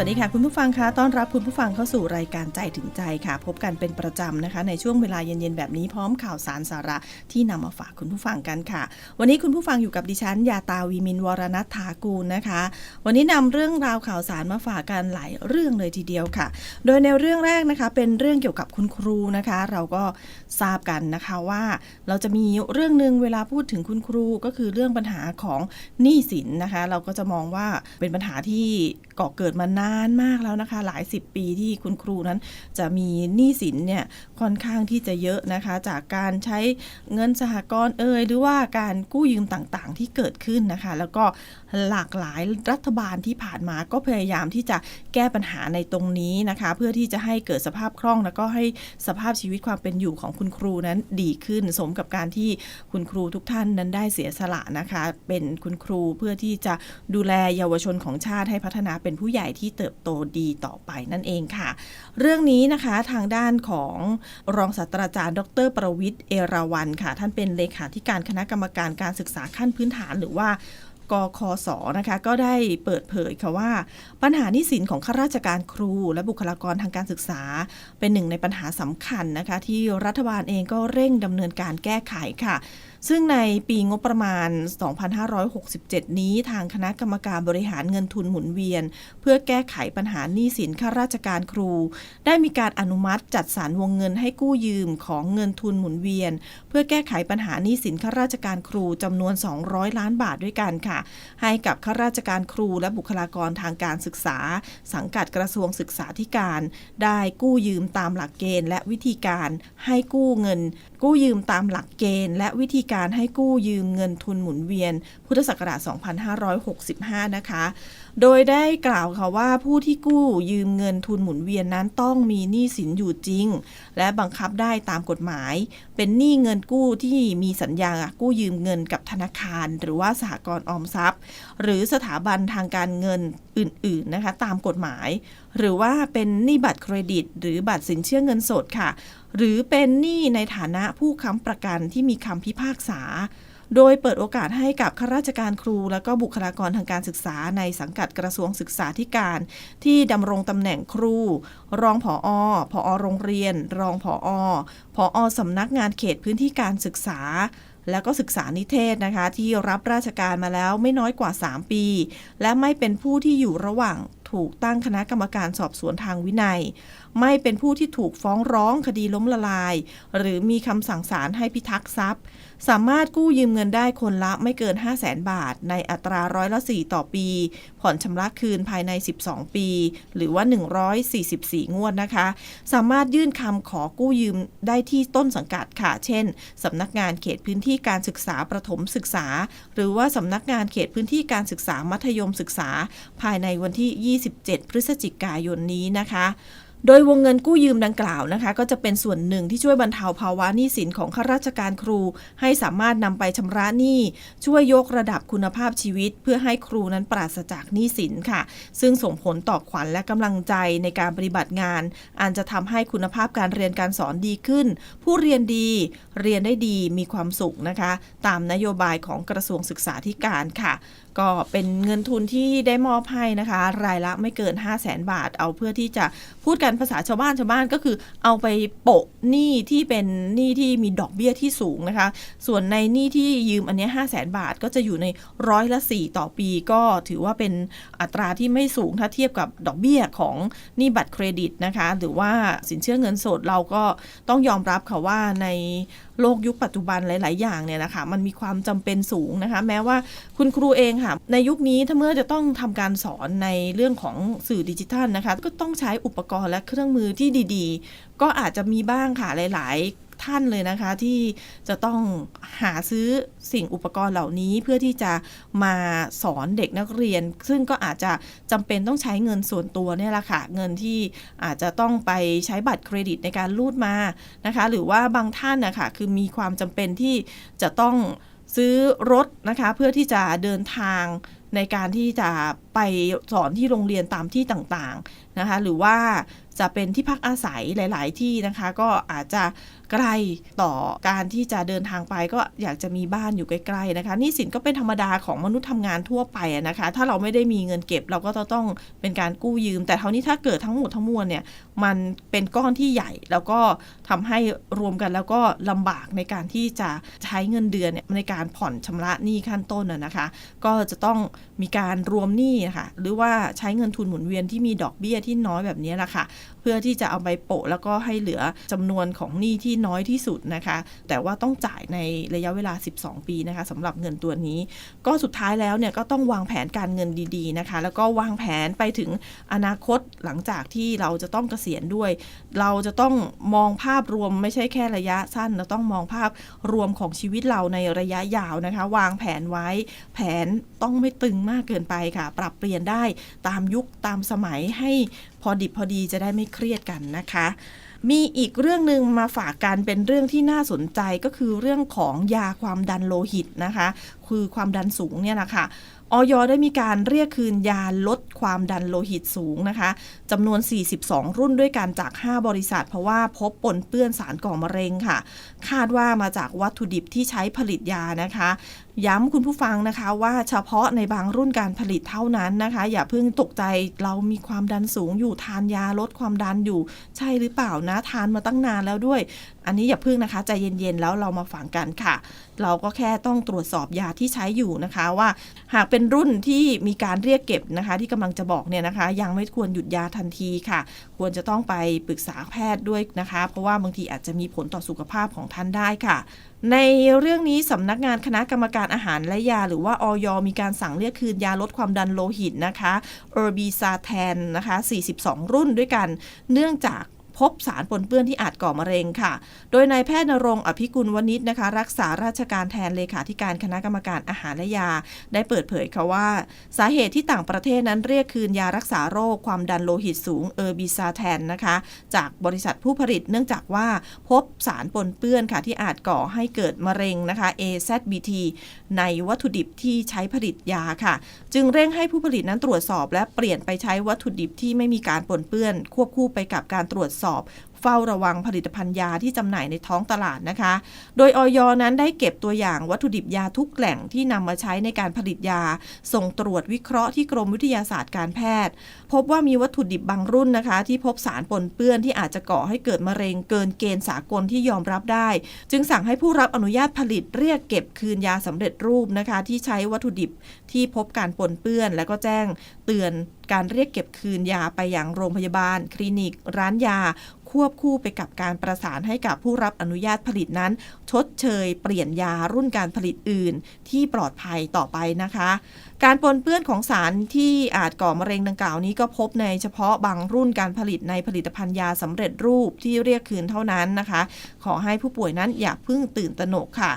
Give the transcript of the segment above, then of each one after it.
วัสดีค่ะคุณผู้ฟังคะต้อนรับคุณผู้ฟังเข้าสู่รายการใจถึงใจค่ะ พบกันเป็นประจำนะคะ ในช่วงเวลาเย็นๆแบบนี้พร้อมข่าวสารสาระที่นำมาฝากคุณผู้ฟังกันค่ะ วันนี้คุณผู้ฟังอยู่กับดิฉันยาตาวีมินวรณัฐถากูลนะคะ วันนี้นำเรื่องราวข่าวสารมาฝากกันหลายเรื่องเลยทีเดียวค่ะ โดยในเรื่องแรกนะคะเป็นเรื่องเกี่ยวกับคุณครูนะคะ เราก็ทราบกันนะคะว่า เราจะมีเรื่องหนึ่งเวลาพูดถึงคุณครูก็คือเรื่องปัญหาของหนี้สินนะคะ เราก็จะมองว่าเป็นปัญหาที่ก่อเกิดมานานานมากแล้วนะคะ หลายสิบปีที่คุณครูนั้นจะมีหนี้สินเนี่ยค่อนข้างที่จะเยอะนะคะ จากการใช้เงินสหกรณ์เอ่ยหรือว่าการกู้ยืมต่างๆ ที่เกิดขึ้นนะคะ แล้วก็หลากหลายรัฐบาลที่ผ่านมาก็พยายามที่จะแก้ปัญหาในตรงนี้นะคะ เพื่อที่จะให้เกิดสภาพคล่อง แล้วก็ให้สภาพชีวิตความเป็นอยู่ของคุณครูนั้นดีขึ้น สมกับการที่คุณครูทุกท่านนั้นได้เสียสละนะคะ เป็นคุณครูเพื่อที่จะดูแลเยาวชนของชาติให้พัฒนาเป็นผู้ใหญ่ที่เติบโตดีต่อไปนั่นเองค่ะ เรื่องนี้นะคะทางด้านของรองศาสตราจารย์ ดร ประวิทย์เอราวันค่ะ ท่านเป็นเลขาธิการคณะกรรมการการศึกษาขั้นพื้นฐานหรือว่ากคสนะคะก็ได้เปิดเผยค่ะว่า ปัญหานี้สินของข้าราชการครู และบุคลากรทางการศึกษา เป็นหนึ่งในปัญหาสำคัญนะคะ ที่รัฐบาลเองก็เร่งดำเนินการแก้ไขค่ะ ซึ่งในปีงบประมาณ 2567 นี้ทางคณะกรรมการบริหารเงินทุนหมุนเวียน เพื่อแก้ไขปัญหาหนี้สินข้าราชการครู ได้มีการอนุมัติจัดสรรวงเงินให้กู้ยืมของเงินทุนหมุนเวียน เพื่อแก้ไขปัญหาหนี้สินข้าราชการครูจำนวน 200 ล้านบาทด้วยกันค่ะ ให้กับข้าราชการครูและบุคลากรทางการศึกษา สังกัดกระทรวงศึกษาธิการ ได้กู้ยืมตามหลักเกณฑ์ และวิธีการ ให้กู้เงิน กู้ยืมตามหลักเกณฑ์ และวิธีการให้กู้ยืมเงินทุนหมุนเวียน พุทธศักราช 2565 นะคะ โดยได้กล่าวค่ะว่าผู้ที่กู้ยืมเงินทุนหมุนเวียนนั้นต้องมีหนี้สินอยู่จริง และบังคับได้ตามกฎหมาย เป็นหนี้เงินกู้ที่มีสัญญากู้ยืมเงินกับธนาคาร หรือว่าสหกรณ์ออมทรัพย์ หรือสถาบันทางการเงินอื่น ๆ นะคะ ตามกฎหมาย หรือว่าเป็นหนี้บัตรเครดิต หรือบัตรสินเชื่อเงินสดค่ะ หรือเป็นหนี้ในฐานะผู้ค้ำประกันที่มีคำพิพากษา โดยเปิดโอกาสให้กับข้าราชการครู และก็บุคลากรทางการศึกษาในสังกัดกระทรวงศึกษาธิการ ที่ดำรงตำแหน่งครู รองผออผอโรงเรียน รองผออผอสำนักงานเขตพื้นที่การศึกษาแล้วก็ศึกษานิเทศนะคะ ที่รับราชการมาแล้วไม่น้อยกว่า 3 ปี และไม่เป็นผู้ที่อยู่ระหว่าง ถูกตั้งคณะกรรมการสอบสวนทางวินัย ไม่เป็นผู้ที่ถูกฟ้องร้องคดีล้มละลาย หรือมีคำสั่งศาลให้พิทักษ์ทรัพย์ สามารถกู้ยืมเงินได้คนละไม่เกิน 5 0 0แสนบาท ในอัตราร้อยละ4ต่อปี ผ่อนชำระคืนภายใน 12 ปี หรือว่า 144 งวดนะคะ สามารถยื่นคำขอกู้ยืมได้ที่ต้นสังกัดค่ะ เช่นสำนักงานเขตพื้นที่การศึกษาประถมศึกษา หรือว่าสำนักงานเขตพื้นที่การศึกษามัธยมศึกษา ภายในวันที่27พฤศจิกายนนี้นะคะ โดยวงเงินกู้ยืมดังกล่าวนะคะ ก็จะเป็นส่วนหนึ่งที่ช่วยบรรเทาภาวะหนี้สินของข้าราชการครู ให้สามารถนำไปชำระหนี้ช่วยยกระดับคุณภาพชีวิต เพื่อให้ครูนั้นปราศจากหนี้สินค่ะ ซึ่งส่งผลต่อขวัญและกำลังใจในการปฏิบัติงาน อันจะทำให้คุณภาพการเรียนการสอนดีขึ้น ผู้เรียนดี เรียนได้ดีมีความสุขนะคะ ตามนโยบายของกระทรวงศึกษาธิการค่ะ ก็เป็นเงินทุนที่ได้มอบให้นะคะ รายละไม่เกิน 5 0 0แสนบาท เอาเพื่อที่จะพูดกันภาษาชาวบ้านชาวบ้านก็คือ เอาไปโปะหนี้ที่เป็นหนี้ที่มีดอกเบี้ยที่สูงนะคะ ส่วนในหนี้ที่ยืมอันนี้5 0 0แสนบาทก็จะอยู่ในร้อยละ 4 ต่อปีก็ถือว่าเป็นอัตราที่ไม่สูงถ้าเทียบกับดอกเบี้ยของหนี้บัตรเครดิตนะคะ หรือว่าสินเชื่อเงินสดเราก็ต้องยอมรับค่ะว่าใน โลกยุคปัจจุบันหลาย ๆ อย่างเนี่ยนะคะมันมีความจำเป็นสูงนะคะ แม้ว่าคุณครูเองค่ะ ในยุคนี้ถ้าเมื่อจะต้องทำการสอนในเรื่องของสื่อดิจิทัลนะคะ ก็ต้องใช้อุปกรณ์และเครื่องมือที่ดี ๆ ก็อาจจะมีบ้างค่ะหลาย ๆ ท่านเลยนะคะ ที่จะต้องหาซื้อสิ่งอุปกรณ์เหล่านี้เพื่อที่จะมาสอนเด็กนักเรียน ซึ่งก็อาจจะจำเป็นต้องใช้เงินส่วนตัวเนี่ยแหละค่ะเงินที่อาจจะต้องไปใช้บัตรเครดิตในการรูดมานะคะ หรือว่าบางท่านนะคะคือมีความจำเป็นที่จะต้องซื้อรถนะคะเพื่อที่จะเดินทาง ในการที่จะไปสอนที่โรงเรียนตามที่ต่างๆนะคะ หรือว่าจะเป็นที่พักอาศัยหลาย ๆ ที่นะคะ ก็อาจจะไกลต่อการที่จะเดินทางไป ก็อยากจะมีบ้านอยู่ใกล้ ๆนะคะนี่สินก็เป็นธรรมดาของมนุษย์ทำงานทั่วไปอะนะคะ ถ้าเราไม่ได้มีเงินเก็บเราก็ต้องเป็นการกู้ยืม แต่เท่านี้ถ้าเกิดทั้งหมดทั้งมวลเนี่ยมันเป็นก้อนที่ใหญ่ แล้วก็ทำให้รวมกันแล้วก็ลำบากในการที่จะใช้เงินเดือนเนี่ยในการผ่อนชำระหนี้ขั้นต้นนะคะ ก็จะต้องมีการรวมหนี้นะคะหรือว่าใช้เงินทุนหมุนเวียนที่มีดอกเบี้ยที่น้อยแบบนี้แหละค่ะ เพื่อที่จะเอาไปโปะแล้วก็ให้เหลือจำนวนของหนี้ที่น้อยที่สุดนะคะ แต่ว่าต้องจ่ายในระยะเวลา 12 ปีนะคะสำหรับเงินตัวนี้ ก็สุดท้ายแล้วเนี่ยก็ต้องวางแผนการเงินดีๆนะคะ แล้วก็วางแผนไปถึงอนาคตหลังจากที่เราจะต้องเกษียณด้วย เราจะต้องมองภาพรวมไม่ใช่แค่ระยะสั้นเราต้องมองภาพรวมของชีวิตเราในระยะยาวนะคะ วางแผนไว้แผนต้องไม่ตึงมากเกินไปค่ะ ปรับเปลี่ยนได้ตามยุคตามสมัยให้พอดิบพอดีจะได้ไม่เครียดกันนะคะ มีอีกเรื่องหนึ่งมาฝากกันเป็นเรื่องที่น่าสนใจก็คือเรื่องของยาความดันโลหิตนะคะ คือความดันสูงเนี่ยนะคะ ออยได้มีการเรียกคืนยาลดความดันโลหิตสูงนะคะจำนวน 42 รุ่นด้วยกันจาก 5 บริษัท เพราะว่าพบปนเปื้อนสารก่อมะเร็งค่ะ คาดว่ามาจากวัตถุดิบที่ใช้ผลิตยานะคะ ย้ำคุณผู้ฟังนะคะว่าเฉพาะในบางรุ่นการผลิตเท่านั้นนะคะ อย่าเพิ่งตกใจเรามีความดันสูงอยู่ทานยาลดความดันอยู่ ใช่หรือเปล่านะทานมาตั้งนานแล้วด้วย อันนี้อย่าเพิ่งนะคะใจเย็นๆแล้วเรามาฟังกันค่ะ เราก็แค่ต้องตรวจสอบยาที่ใช้อยู่นะคะว่า หากเป็นรุ่นที่มีการเรียกเก็บนะคะ ที่กำลังจะบอกเนี่ยนะคะ ยังไม่ควรหยุดยาทันทีค่ะ ควรจะต้องไปปรึกษาแพทย์ด้วยนะคะ เพราะว่าบางทีอาจจะมีผลต่อสุขภาพของท่านได้ค่ะในเรื่องนี้สำนักงานคณะกรรมการอาหารและยา หรือว่าออยมีการสั่งเรียกคืนยาลดความดันโลหิตนะคะเออร์บีซาแทนนะคะ 42 รุ่นด้วยกัน เนื่องจาก พบสารปนเปื้อนที่อาจก่อมะเร็งค่ะ โดยนายแพทย์นรงอภิกุลวณิชนะคะ รักษาราชการแทนเลขาธิการคณะกรรมการอาหารและยา ได้เปิดเผยค่ะว่า สาเหตุที่ต่างประเทศนั้นเรียกคืนยารักษาโรคความดันโลหิตสูงเออร์บีซาแทนนะคะ จากบริษัทผู้ผลิตเนื่องจากว่าพบสารปนเปื้อนค่ะที่อาจก่อให้เกิดมะเร็งนะคะ AZBT ในวัตถุดิบที่ใช้ผลิตยาค่ะ จึงเร่งให้ผู้ผลิตนั้นตรวจสอบ และเปลี่ยนไปใช้วัตถุดิบที่ไม่มีการปนเปื้อน ควบคู่ไปกับการตรวจสอบ top เฝ้าระวังผลิตภัณฑ์ยาที่จำหน่ายในท้องตลาดนะคะ โดยออยนั้นได้เก็บตัวอย่างวัตถุดิบยาทุกแหล่งที่นำมาใช้ในการผลิตยา ส่งตรวจวิเคราะห์ที่กรมวิทยาศาสตร์การแพทย์ พบว่ามีวัตถุดิบบางรุ่นนะคะ ที่พบสารปนเปื้อนที่อาจจะก่อให้เกิดมะเร็งเกินเกณฑ์สากลที่ยอมรับได้ จึงสั่งให้ผู้รับอนุญาตผลิตเรียกเก็บคืนยาสำเร็จรูปนะคะ ที่ใช้วัตถุดิบที่พบการปนเปื้อน แล้วก็แจ้งเตือนการเรียกเก็บคืนยาไปยังโรงพยาบาล คลินิก ร้านยา ควบคู่ไปกับการประสานให้กับผู้รับอนุญาตผลิตนั้น ชดเชยเปลี่ยนยารุ่นการผลิตอื่น ที่ปลอดภัยต่อไปนะคะ การปนเปื้อนของสารที่อาจก่อมะเร็งดังกล่าวนี้ก็พบในเฉพาะบางรุ่นการผลิตในผลิตภัณฑ์ยาสำเร็จรูปที่เรียกคืนเท่านั้นนะคะ ขอให้ผู้ป่วยนั้นอย่าเพิ่งตื่นตระหนกค่ะ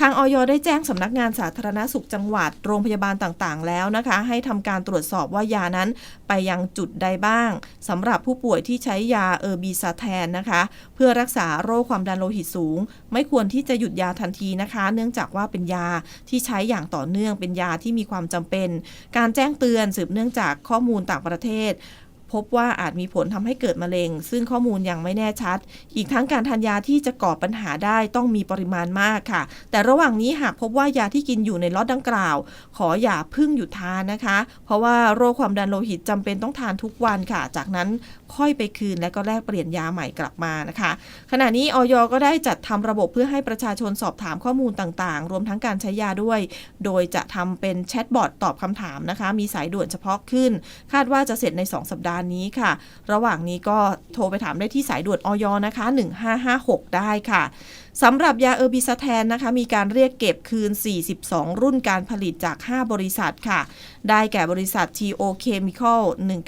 ทางออยได้แจ้งสำนักงานสาธารณสุขจังหวัดโรงพยาบาลต่างๆ แล้วนะคะ ให้ทำการตรวจสอบว่ายานั้นไปยังจุดใดบ้างสำหรับผู้ป่วยที่ใช้ยาเออร์บีซาแทนนะคะ เพื่อรักษาโรคความดันโลหิตสูง ไม่ควรที่จะหยุดยาทันทีนะคะ เนื่องจากว่าเป็นยาที่ใช้อย่างต่อเนื่องเป็นยาที่มีความจำเป็น การแจ้งเตือนสืบเนื่องจากข้อมูลต่างประเทศ พบว่าอาจมีผลทำให้เกิดมะเร็ง ซึ่งข้อมูลยังไม่แน่ชัด อีกทั้งการทานยาที่จะก่อปัญหาได้ต้องมีปริมาณมากค่ะ แต่ระหว่างนี้หากพบว่ายาที่กินอยู่ในล็อตดังกล่าว ขออย่าเพึ่งหยุดทานนะคะ เพราะว่าโรคความดันโลหิตจำเป็นต้องทานทุกวันค่ะ จากนั้นค่อยไปคืนและก็แลกเปลี่ยนยาใหม่กลับมานะคะ ขณะนี้ออยก็ได้จัดทำระบบเพื่อให้ประชาชนสอบถามข้อมูลต่างๆ รวมทั้งการใช้ยาด้วย โดยจะทำเป็นแชทบอทตอบคำถามนะคะ มีสายด่วนเฉพาะขึ้น คาดว่าจะเสร็จใน 2 สัปดาห์นี้ค่ะ ระหว่างนี้ก็โทรไปถามได้ที่สายด่วนออยนะคะ 1556 ได้ค่ะสำหรับยาเออร์บิซาแทนนะคะ มีการเรียกเก็บคืน 42 รุ่นการผลิตจาก 5 บริษัทค่ะ ได้แก่บริษัท TO Chemical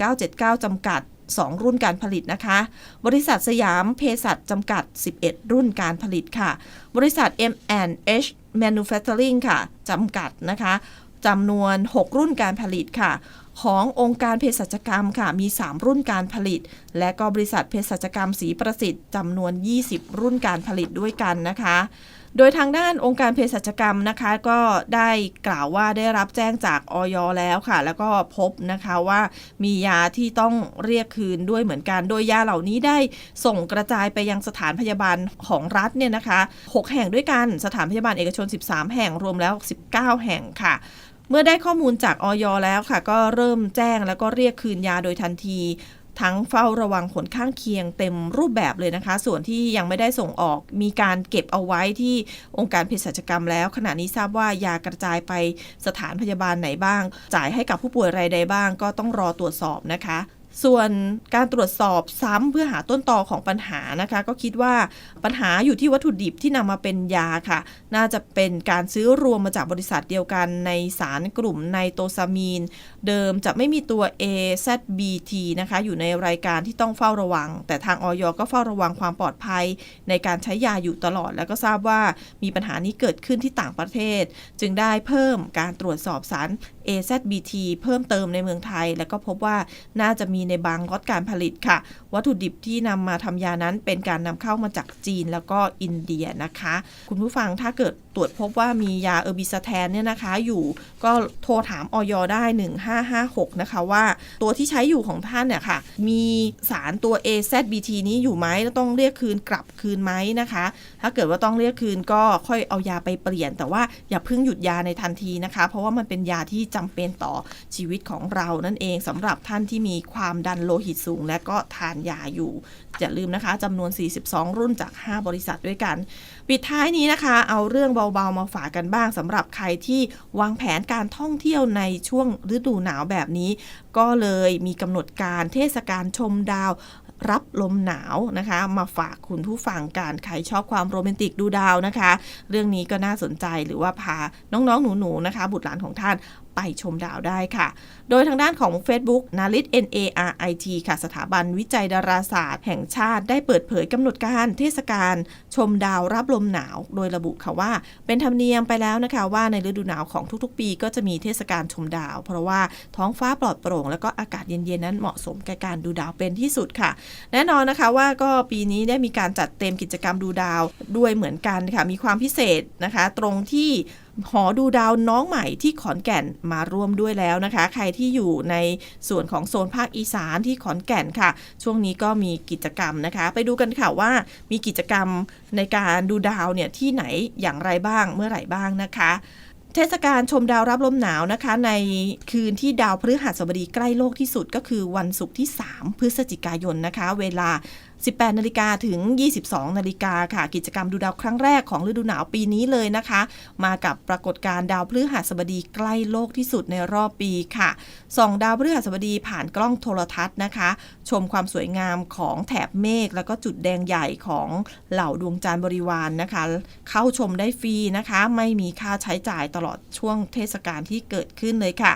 1979 จำกัด 2 รุ่นการผลิตนะคะ บริษัทสยามเภสัชจำกัด 11 รุ่นการผลิตค่ะ บริษัท M&H Manufacturing ค่ะจำกัดนะคะจำนวน 6 รุ่นการผลิตค่ะ ขององค์การเภสัชกรรมค่ะ มี 3 รุ่นการผลิต และก็บริษัทเภสัชกรรมศรีประสิทธิ์จำนวน 20 รุ่นการผลิตด้วยกันนะคะ โดยทางด้านองค์การเภสัชกรรมนะคะ ก็ได้กล่าวว่าได้รับแจ้งจากออยแล้วค่ะ แล้วก็พบนะคะว่ามียาที่ต้องเรียกคืนด้วยเหมือนกัน โดยยาเหล่านี้ได้ส่งกระจายไปยังสถานพยาบาลของรัฐเนี่ยนะคะ 6 แห่งด้วยกัน สถานพยาบาลเอกชน 13 แห่งรวมแล้ว 19 แห่งค่ะ เมื่อได้ข้อมูลจากออยแล้วค่ะ ก็เริ่มแจ้งแล้วก็เรียกคืนยาโดยทันที ทั้งเฝ้าระวังผลข้างเคียงเต็มรูปแบบเลยนะคะ ส่วนที่ยังไม่ได้ส่งออกมีการเก็บเอาไว้ที่องค์การเภสัชกรรมแล้ว ขณะนี้ทราบว่ายากระจายไปสถานพยาบาลไหนบ้าง จ่ายให้กับผู้ป่วยรายใดบ้าง ก็ต้องรอตรวจสอบนะคะ ส่วนการตรวจสอบซ้ำเพื่อหาต้นตอของปัญหานะคะ ก็คิดว่าปัญหาอยู่ที่วัตถุดิบที่นำมาเป็นยาค่ะ น่าจะเป็นการซื้อรวมมาจากบริษัทเดียวกันในสารกลุ่มไนโตซามีน เดิมจะไม่มีตัว AZBT นะคะ อยู่ในรายการที่ต้องเฝ้าระวัง แต่ทางออยก็เฝ้าระวังความปลอดภัย ในการใช้ยาอยู่ตลอด แล้วก็ทราบว่ามีปัญหานี้เกิดขึ้นที่ต่างประเทศ จึงได้เพิ่มการตรวจสอบสาร AZBT เพิ่มเติมในเมืองไทย และก็พบว่าน่าจะมีในบางล็อตการผลิตค่ะ วัตถุดิบที่นำมาทำยานั้นเป็นการนำเข้ามาจากจีนแล้วก็อินเดียนะคะ คุณผู้ฟังถ้าเกิด ตรวจพบว่ามียาเออร์บิสแทนเนี่ยนะคะอยู่ก็โทรถามออยได้ 1556 นะคะว่าตัวที่ใช้อยู่ของท่านเนี่ยค่ะมีสารตัว AZBT นี้อยู่ไหมแล้วต้องเรียกคืนกลับคืนไหมนะคะ ถ้าเกิดว่าต้องเรียกคืนก็ค่อยเอายาไปเปลี่ยน แต่ว่าอย่าเพิ่งหยุดยาในทันทีนะคะ เพราะว่ามันเป็นยาที่จำเป็นต่อชีวิตของเรานั่นเองสำหรับท่านที่มีความดันโลหิตสูง และก็ทานยาอยู่อย่าลืมนะคะจำนวน 42 รุ่นจาก 5 บริษัทด้วยกัน ปิดท้ายนี้นะคะ เอาเรื่องเบาๆมาฝากกันบ้างสำหรับใครที่วางแผนการท่องเที่ยวในช่วงฤดูหนาวแบบนี้ ก็เลยมีกำหนดการเทศกาลชมดาวรับลมหนาวนะคะ มาฝากคุณผู้ฟังกันใครชอบความโรแมนติกดูดาวนะคะ เรื่องนี้ก็น่าสนใจหรือว่าพาน้องๆหนูๆนะคะ บุตรหลานของท่าน ไปชมดาวได้ค่ะ โดยทางด้านของ Facebook นาริต NARIT ค่ะ สถาบันวิจัยดาราศาสตร์ แห่งชาติได้เปิดเผยกำหนดการเทศกาลชมดาวรับลมหนาว โดยระบุค่ะว่า เป็นธรรมเนียมไปแล้วนะคะว่าในฤดูหนาวของทุกๆ ปีก็จะมีเทศกาลชมดาว เพราะว่าท้องฟ้าปลอดโปร่ง แล้วก็อากาศเย็นๆนั้นเหมาะสมแก่การดูดาวเป็นที่สุดค่ะ แน่นอนนะคะว่าก็ปีนี้ได้มีการจัดเต็มกิจกรรมดูดาวด้วยเหมือนกันค่ะมีความพิเศษนะคะ ตรงที่ หอดูดาวน้องใหม่ที่ขอนแก่นมาร่วมด้วยแล้วนะคะ ใครที่อยู่ในส่วนของโซนภาคอีสานที่ขอนแก่นค่ะ ช่วงนี้ก็มีกิจกรรมนะคะ ไปดูกันค่ะว่ามีกิจกรรมในการดูดาวเนี่ยที่ไหนอย่างไรบ้างเมื่อไหร่บ้างนะคะเทศกาลชมดาวรับลมหนาวนะคะ ในคืนที่ดาวพฤหัสบดีใกล้โลกที่สุดก็คือวันศุกร์ที่ 3 พฤศจิกายนนะคะ เวลา 18 นาฬิกาถึง 22 นาฬิกาค่ะ กิจกรรมดูดาวครั้งแรกของฤดูหนาวปีนี้เลยนะคะ มากับปรากฏการณ์ดาวพฤหัสบดีใกล้โลกที่สุดในรอบปีค่ะส่องดาวพฤหัสบดีผ่านกล้องโทรทัศน์นะคะ ชมความสวยงามของแถบเมฆแล้วก็จุดแดงใหญ่ของเหล่าดวงจันทร์บริวารนนะคะ เข้าชมได้ฟรีนะคะ ไม่มีค่าใช้จ่ายตลอดช่วงเทศกาลที่เกิดขึ้นเลยค่ะ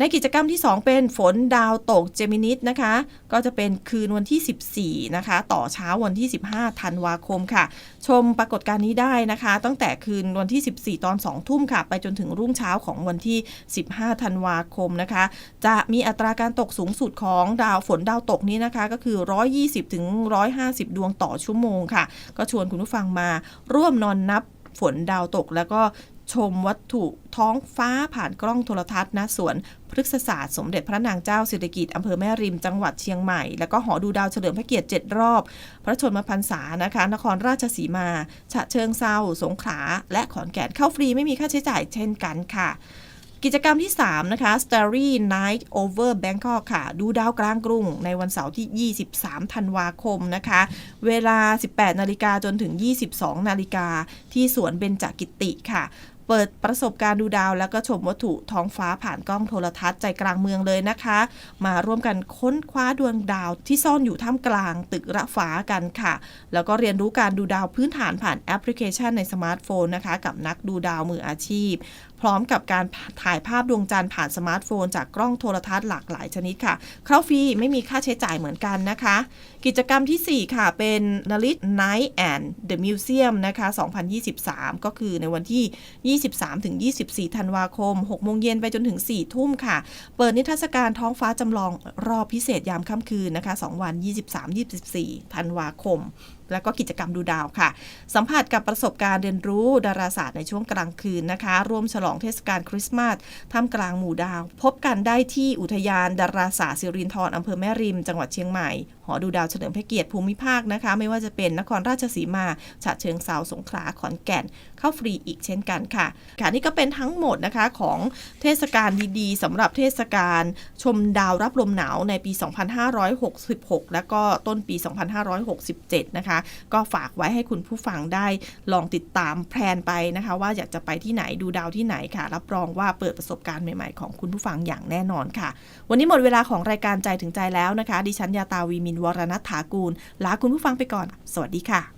ในกิจกรรมที่ 2 เป็นฝนดาวตกเจมินิสนะคะ ก็จะเป็นคืนวันที่ 14 นะคะ ต่อเช้าวันที่ 15 ธันวาคมค่ะ ชมปรากฏการณ์นี้ได้นะคะ ตั้งแต่คืนวันที่ 14 ตอน 2 ทุ่มค่ะ ไปจนถึงรุ่งเช้าของวันที่ 15 ธันวาคมนะคะ จะมีอัตราการตกสูงสุดของดาวฝนดาวตกนี้นะคะ ก็คือ 120 ถึง 150 ดวงต่อชั่วโมงค่ะ ก็ชวนคุณผู้ฟังมาร่วมนอนนับฝนดาวตกแล้วก็ ชมวัตถุท้องฟ้าผ่านกล้องโทรทัศน์ณสวนพฤกษศาสตร์สมเด็จพระนางเจ้าสิริกิติ์อำเภอแม่ริมจังหวัดเชียงใหม่ แล้วก็หอดูดาวเฉลิมพระเกียรติ 7 รอบ พระชนมพรรษานะคะ นครราชสีมา ฉะเชิงเซาสงขลาและขอนแก่นเข้าฟรีไม่มีค่าใช้จ่ายเช่นกันค่ะกิจกรรมที่ 3 นะคะ Starry Night Over Bangkok ค่ะ ดูดาวกลางกรุง ในวันเสาร์ที่ 23 ธันวาคมนะคะ เวลา 18 นาฬิกาจนถึง 22 นาฬิกาที่สวนเบญจกิติค่ะ เปิดประสบการณ์ดูดาว แล้วก็ชมวัตถุท้องฟ้าผ่านกล้องโทรทัศน์ใจกลางเมืองเลยนะคะ มาร่วมกันค้นคว้าดวงดาวที่ซ่อนอยู่ท่ามกลางตึกระฟ้ากันค่ะ แล้วก็เรียนรู้การดูดาวพื้นฐานผ่านแอปพลิเคชันในสมาร์ทโฟนนะคะ กับนักดูดาวมืออาชีพ พร้อมกับการถ่ายภาพดวงจันทร์ผ่านสมาร์ทโฟน จากกล้องโทรทัศน์หลากหลายชนิดค่ะ เข้าฟรีไม่มีค่าใช้จ่ายเหมือนกันนะคะกิจกรรมทีสี่ 4 ค่ะ เป็นนลิต Night and the Museum นะคะ 2023 ก็คือในวันที่ 23-24 ธันวาคม 6 โมงเย็นไปจนถึง 4 ทุ่มค่ะ เปิดนิทรรศการท้องฟ้าจำลองรอบพิเศษยามค่ำคืนนะคะ 2 วัน 23-24 ธันวาคม แล้วก็กิจกรรมดูดาวค่ะ สัมผัสกับประสบการณ์เรียนรู้ดาราศาสตร์ในช่วงกลางคืนนะคะ ร่วมฉลองเทศกาลคริสต์มาสท่ามกลางหมู่ดาว พบกันได้ที่อุทยานดาราศาสตร์สิรินธรอำเภอแม่ริม จังหวัดเชียงใหม่ หอดูดาวเฉลิมพระเกียรติภูมิภาคนะคะ ไม่ว่าจะเป็นนครราชสีมาฉะเชิงเซาสงขลาขอนแก่น เข้าฟรีอีกเช่นกันค่ะ ค่ะนี่ก็เป็นทั้งหมดนะคะของเทศกาลดีๆสำหรับเทศกาลชมดาวรับลมหนาวในปี 2566 แล้วก็ต้นปี 2567 นะคะก็ฝากไว้ให้คุณผู้ฟังได้ลองติดตามแพลนไปนะคะ ว่าอยากจะไปที่ไหนดูดาวที่ไหนค่ะ รับรองว่าเปิดประสบการณ์ใหม่ๆ ของคุณผู้ฟังอย่างแน่นอนค่ะ วันนี้หมดเวลาของรายการใจถึงใจแล้วนะคะ ดิฉันยาตาวีมินวรณัฐากูลลาคุณผู้ฟังไปก่อน สวัสดีค่ะ